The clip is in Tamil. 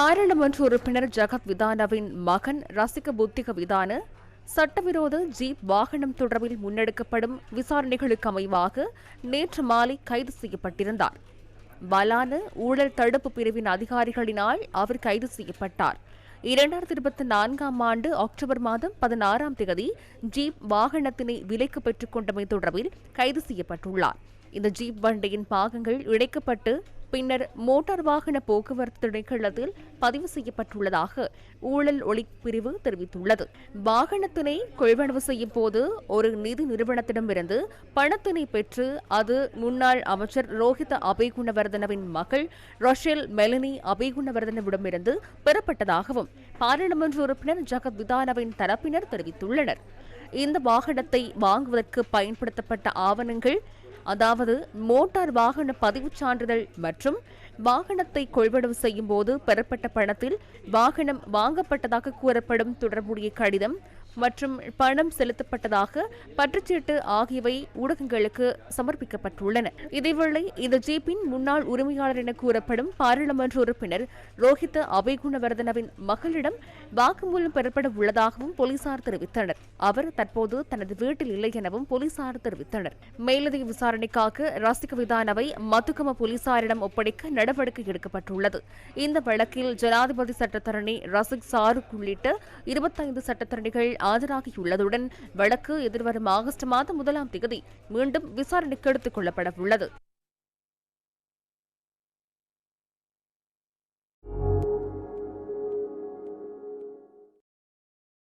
பாராளுமன்ற உறுப்பினர் ஜகத் விதானவின் மகன் ரசிக புத்திக விதான சட்டவிரோத ஜீப் வாகனம் தொடர்பில் முன்னெடுக்கப்படும் விசாரணைகளுக்கு அமைவாக நேற்று மாலை கைது செய்யப்பட்டிருந்தார். பலான ஊழல் தடுப்பு பிரிவின் அதிகாரிகளினால் அவர் கைது செய்யப்பட்டார். இரண்டாயிரத்தி இருபத்தி நான்காம் ஆண்டு அக்டோபர் மாதம் பதினாறாம் தேதி ஜீப் வாகனத்தினை விலைக்கு பெற்றுக் கொண்டமை தொடர்பில் கைது செய்யப்பட்டுள்ளார். இந்த ஜீப் வண்டியின் பாகங்கள் இணைக்கப்பட்டு பின்னர் மோட்டார் வாகன போக்குவரத்து திணைக்களத்தில் பதிவு செய்யப்பட்டுள்ளதாக ஊழல் ஒளிப்பிரிவு தெரிவித்துள்ளது. வாகனத்தினை கொள்வனவு செய்யும் போது ஒரு நிதி நிறுவனத்திடமிருந்து பணத்தினை பெற்று அது முன்னாள் அமைச்சர் ரோஹித அபேகுணவர்தனவின் மகள் ரொஷேல் மெலினி அபேகுணவர்தனவிடமிருந்து பெறப்பட்டதாகவும் பாராளுமன்ற உறுப்பினர் ஜகத் விதானவின் தரப்பினர் தெரிவித்துள்ளனர். இந்த வாகனத்தை வாங்குவதற்கு பயன்படுத்தப்பட்ட ஆவணங்கள் அதாவது மோட்டார் வாகன பதிவுச் சான்றிதழ் மற்றும் வாகனத்தை கொள்வனவு செய்யும் போது பெறப்பட்ட பணத்தில் வாகனம் வாங்கப்பட்டதாக கூறப்படும் தொடர்புடைய கடிதம் மற்றும் பணம் செலுத்தப்பட்டதாக பற்றுச்சீட்டு ஆகியவை ஊடகங்களுக்கு சமர்ப்பிக்கப்பட்டுள்ளன. இதேவேளை இந்த ஜீப்பின் முன்னாள் உரிமையாளர் என கூறப்படும் பாராளுமன்ற உறுப்பினர் ரோஹித் அபேகுணவர்தனவின் மகளிடம் வாக்குமூலம் பெறப்பட உள்ளதாகவும் போலீசார் தெரிவித்தனர். அவர் தற்போது தனது வீட்டில் இல்லை எனவும் போலீசார் தெரிவித்தனர். மேலதிக விசாரணைக்காக ரசிக விதானவை மத்துகம போலீசாரிடம் ஒப்படைக்க நடவடிக்கை எடுக்கப்பட்டுள்ளது. இந்த வழக்கில் ஜனாதிபதி சட்டத்தரணி ரசிக் சாருக் உள்ளிட்ட இருபத்தைந்து சட்டத்தரணிகள் ஆஜராகியுள்ளதுடன் வழக்கு எதிர்வரும் ஆகஸ்ட் மாதம் முதலாம் தேதி மீண்டும் விசாரணைக்கு எடுத்துக் கொள்ளப்பட உள்ளது